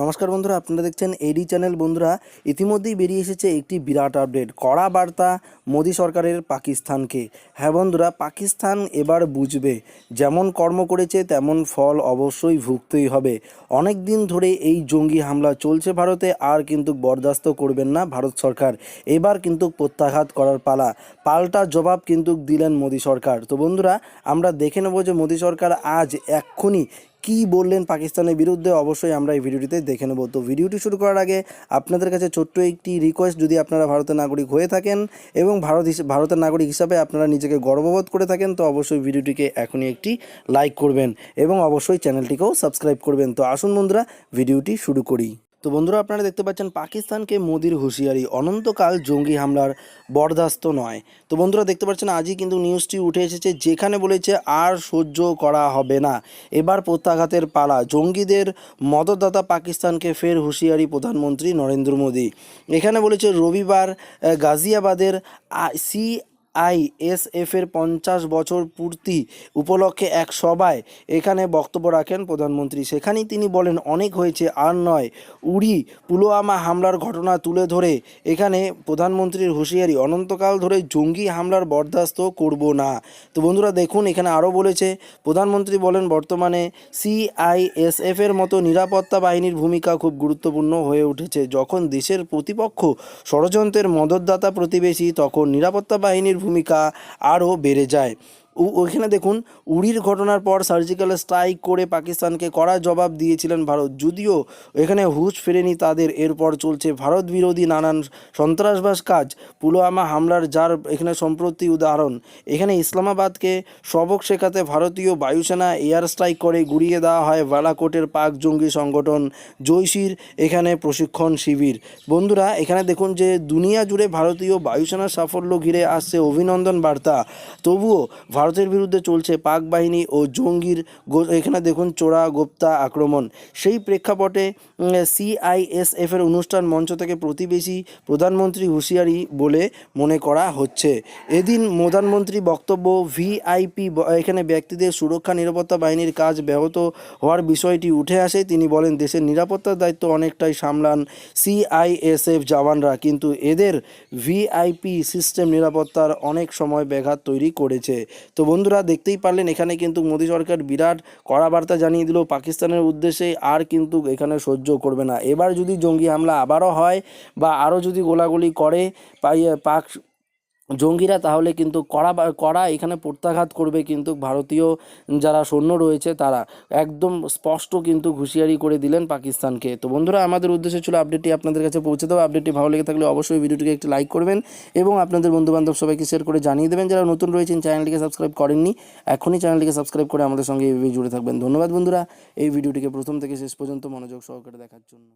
নমস্কার বন্ধুরা, আপনারা দেখছেন এডি চ্যানেল। বন্ধুরা, ইতিমধ্যেই বেরিয়ে এসেছে একটি বিরাট আপডেট, কড়া বার্তা মোদী সরকারের পাকিস্তানকে। হ্যাঁ বন্ধুরা, পাকিস্তান এবার বুঝবে, যেমন কর্ম করেছে, তেমন ফল অবশ্যই ভুগতেই হবে। অনেক দিন ধরে এই জঙ্গি হামলা চলছে ভারতে, আর কিন্তু বরদাস্ত করবেন না ভারত সরকার। এবার কিন্তু প্রত্যাঘাত করার পালা, পাল্টা জবাব কিন্তু দিলেন মোদী সরকার। তো বন্ধুরা, আমরা দেখে নেব যে মোদী সরকার আজ এক্ষুনি কি বললেন পাকিস্তানের বিরুদ্ধে, অবশ্যই আমরা এই ভিডিওটিতে দেখে নেব। তো ভিডিওটি শুরু করার আগে আপনাদের কাছে ছোট্ট একটি রিকোয়েস্ট যদি আপনারা ভারতের নাগরিক হয়ে থাকেন এবং ভারত ভারতের নাগরিক হিসাবে আপনারা নিজেকে গর্ববোধ করে থাকেন, তো অবশ্যই ভিডিওটিকে এখনই একটি লাইক করবেন এবং অবশ্যই চ্যানেলটিকেও সাবস্ক্রাইব করবেন। তো আসুন বন্ধুরা, ভিডিওটি শুরু করি। তো বন্ধুরা আপনারা দেখতে পাচ্ছেন পাকিস্তানকে মোদির হুঁশিয়ারি। অনন্তকাল জঙ্গি হামলার বরদাস্ত নয়। তো বন্ধুরা দেখতে পাচ্ছেন, আজই কিন্তু নিউজটি উঠে এসেছে, যেখানে বলেছে আর সহ্য করা হবে না। এবার প্রত্যাঘাতের পালা। জঙ্গিদের মদতদাতা পাকিস্তানকে ফের হুঁশিয়ারি প্রধানমন্ত্রী নরেন্দ্র মোদী। এখানে বলেছে, রবিবার গাজিয়াবাদের সি আইএসএফ এর পঞ্চাশ বছর পূর্তি উপলক্ষে এক সভায় এখানে বক্তব্য রাখেন প্রধানমন্ত্রী। সেখানেই তিনি বলেন, অনেক হয়েছে, আর নয়। উড়ি পুলওয়ামা হামলার ঘটনা তুলে ধরে। এখানে প্রধানমন্ত্রীর হুঁশিয়ারি, অনন্তকাল ধরে জঙ্গি হামলার বরদাস্ত করব না। তো বন্ধুরা, দেখুন, এখানে আরও বলেছে, প্রধানমন্ত্রী বলেন, বর্তমানে সিআইএসএফ এর মতো নিরাপত্তা বাহিনীর ভূমিকা খুব গুরুত্বপূর্ণ হয়ে উঠেছে। যখন দেশের প্রতিপক্ষ ষড়যন্ত্রের মদতদাতা প্রতিবেশী, তখন নিরাপত্তা বাহিনীর ভূমিকা আরও বেড়ে যায়। ওইখানে দেখুন, উড়ির ঘটনার পর সার্জিক্যাল স্ট্রাইক করে পাকিস্তানকে কড়া জবাব দিয়েছিলেন ভারত। যদিও এখানে হুঁশ ফেরেনি তাদের, এরপর চলছে ভারত বিরোধী নানান সন্ত্রাসবাস কাজ, পুলওয়ামা হামলার যার এখানে সম্প্রতি উদাহরণ। এখানে ইসলামাবাদকে সবক শেখাতে ভারতীয় বায়ুসেনা এয়ার স্ট্রাইক করে গুড়িয়ে দেওয়া হয় বালাকোটের পাক জঙ্গি সংগঠন জৈশির এখানে প্রশিক্ষণ শিবির। বন্ধুরা, এখানে দেখুন যে দুনিয়া জুড়ে ভারতীয় বায়ুসেনার সাফল্য ঘিরে আসছে অভিনন্দন বার্তা। তবুও ভারতের বিরুদ্ধে চলছে পাক বাহিনী ও জঙ্গির এখানে দেখুন চোরা গোপ্তা আক্রমণ। সেই প্রেক্ষাপটে সিআইএসএফ এর অনুষ্ঠান মঞ্চ থেকে প্রতিবেশী প্রধানমন্ত্রী হুঁশিয়ারি বলে মনে করা হচ্ছে। এদিন প্রধানমন্ত্রী বক্তব্য, ভিআইপি এখানে ব্যক্তিদের সুরক্ষা, নিরাপত্তা বাহিনীর কাজ ব্যাহত হওয়ার বিষয়টি উঠে আসে। তিনি বলেন, দেশের নিরাপত্তার দায়িত্ব অনেকটাই সামলান সিআইএসএফ জওয়ানরা, কিন্তু এদের ভিআইপি সিস্টেম নিরাপত্তার অনেক সময় ব্যাঘাত তৈরি করেছে। তো বন্ধুরা দেখতেই পারলেন, এখানে কিন্তু মোদী সরকার বিরাট কড়া বার্তা জানিয়ে দিল, পাকিস্তানের উদ্দেশ্যে আর কিন্তু এখানে সহ্য করবে না। এবার যদি জঙ্গি হামলা আবারও হয় বা আরও যদি গোলাগুলি করে পাক জঙ্গিরা তাহলে কিন্তু কড়া কড়া এখানে প্রত্যাঘাত করবে কিন্তু ভারতীয় যারা সৈন্য রয়েছে তারা। একদম স্পষ্ট কিন্তু হুঁশিয়ারি করে দিলেন পাকিস্তানকে। তো বন্ধুরা, আমাদের উদ্দেশ্য ছিল আপডেটটি আপনাদের কাছে পৌঁছে দেওয়া। আপডেটটি ভালো লেগে থাকলে অবশ্যই ভিডিওটিকে একটি লাইক করবেন এবং আপনাদের বন্ধুবান্ধব সবাইকে শেয়ার করে জানিয়ে দেবেন। যারা নতুন রয়েছেন, চ্যানেলটিকে সাবস্ক্রাইব করেননি, এখনই চ্যানেলটিকে সাবস্ক্রাইব করে আমাদের সঙ্গে এইভাবে জুড়ে থাকবেন। ধন্যবাদ বন্ধুরা, এই ভিডিওটিকে প্রথম থেকে শেষ পর্যন্ত মনোযোগ সহকারে দেখার জন্য।